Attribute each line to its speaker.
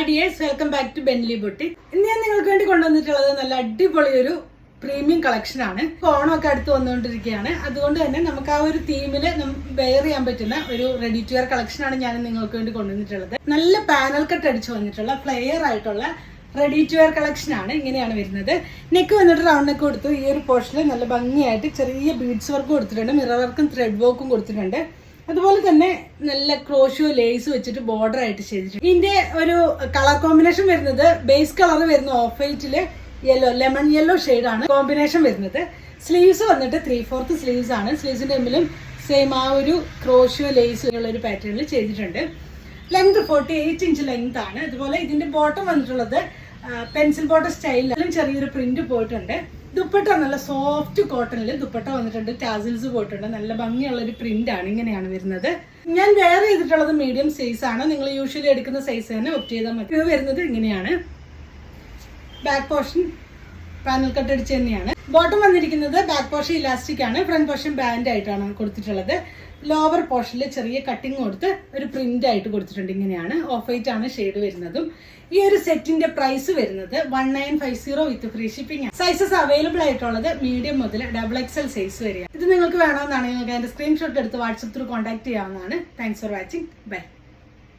Speaker 1: Hi dears welcome back to ബെൻലി ബുട്ടി ഇന്ന് ഞാൻ നിങ്ങൾക്ക് വേണ്ടി കൊണ്ടുവന്നിട്ടുള്ളത് നല്ല അടിപൊളി ഒരു പ്രീമിയം കളക്ഷൻ ആണ്. ഓണമൊക്കെ അടുത്ത് വന്നുകൊണ്ടിരിക്കുകയാണ്. അതുകൊണ്ട് തന്നെ നമുക്ക് ആ ഒരു തീമിൽ വെയർ ചെയ്യാൻ പറ്റുന്ന ഒരു റെഡി ടു വെയർ കളക്ഷൻ ആണ് ഞാൻ നിങ്ങൾക്ക് വേണ്ടി കൊണ്ടുവന്നിട്ടുള്ളത്. നല്ല പാനൽ കട്ട് അടിച്ചു വന്നിട്ടുള്ള ഫ്ലെയർ ആയിട്ടുള്ള റെഡി ടു വെയർ കളക്ഷൻ ആണ് ഇങ്ങനെയാണ് വരുന്നത്. നെക്ക് വന്നിട്ട് റൗണ്ട് നെക്ക് കൊടുത്തു. ഈ ഒരു പോർഷനിൽ നല്ല ഭംഗിയായിട്ട് ചെറിയ ബീഡ്സ് വർക്ക് കൊടുത്തിട്ടുണ്ട്. മിറർ വർക്കും ത്രെഡ് വർക്കും കൊടുത്തിട്ടുണ്ട്. അതുപോലെ തന്നെ നല്ല ക്രോഷോ ലേസ് വെച്ചിട്ട് ബോർഡർ ആയിട്ട് ചെയ്തിട്ടുണ്ട്. ഇതിന്റെ ഒരു കളർ കോമ്പിനേഷൻ വരുന്നത് ബേസ് കളർ വരുന്ന ഓഫ് വൈറ്റിൽ യെല്ലോ ലെമൺ യെല്ലോ ആണ് കോമ്പിനേഷൻ വരുന്നത്. സ്ലീവ്സ് വന്നിട്ട് ത്രീ ഫോർത്ത് സ്ലീവ്സ് ആണ്. സ്ലീവ്സിന്റെ മുമ്പിലും സെയിം ആ ഒരു ക്രോഷോ ലേസ് ഉള്ള ഒരു പാറ്റേണിൽ ചെയ്തിട്ടുണ്ട്. Length forty eight inch length ആണ്. അതുപോലെ ഇതിന്റെ ബോട്ടം വന്നിട്ടുള്ളത് പെൻസിൽ ബോട്ടം സ്റ്റൈലിലും ചെറിയൊരു പ്രിന്റ് പോയിട്ടുണ്ട്. ദുപ്പട്ട നല്ല സോഫ്റ്റ് കോട്ടണിൽ ദുപ്പട്ട വന്നിട്ടുണ്ട്. ടാസിൽസ് പോയിട്ടുണ്ട്. നല്ല ഭംഗിയുള്ള ഒരു പ്രിന്റ് ആണ് ഇങ്ങനെയാണ് വരുന്നത്. ഞാൻ വേറെ ചെയ്തിട്ടുള്ളത് മീഡിയം സൈസ് ആണ്. നിങ്ങൾ യൂഷ്വലി എടുക്കുന്ന സൈസ് തന്നെ ഒപ്റ്റ് ചെയ്താൽ മതി. വരുന്നത് ഇങ്ങനെയാണ്. ബാക്ക് പോർഷൻ പാനൽ കട്ട് അടിച്ച് തന്നെയാണ്. ബോട്ടം വന്നിരിക്കുന്നത് ബാക്ക് പോർഷൻ ഇലാസ്റ്റിക് ആണ്. ഫ്രണ്ട് പോർഷൻ ബാൻഡ് ആയിട്ടാണ് കൊടുത്തിട്ടുള്ളത്. ലോവർ പോർഷനിൽ ചെറിയ കട്ടിങ് കൊടുത്ത് ഒരു പ്രിന്റ് ആയിട്ട് കൊടുത്തിട്ടുണ്ട്. ഇങ്ങനെയാണ്. ഓഫ് വൈറ്റ് ആണ് ഷെയ്ഡ് വരുന്നതും. ഈ ഒരു സെറ്റിന്റെ പ്രൈസ് വരുന്നത് one nine five zero with free shipping sizes available ആയിട്ടുള്ളത് മീഡിയം മുതൽ ഡബിൾ എക്സൽ സൈസ് വരെയാണ്. ഇത് നിങ്ങൾക്ക് വേണമെന്നാണ്. നിങ്ങൾക്ക് അതിന്റെ സ്ക്രീൻഷോട്ട് എടുത്ത് വാട്സപ്പ് ത്രൂ കോൺടാക്ട് ചെയ്യാവുന്നതാണ്. Thanks for watching bye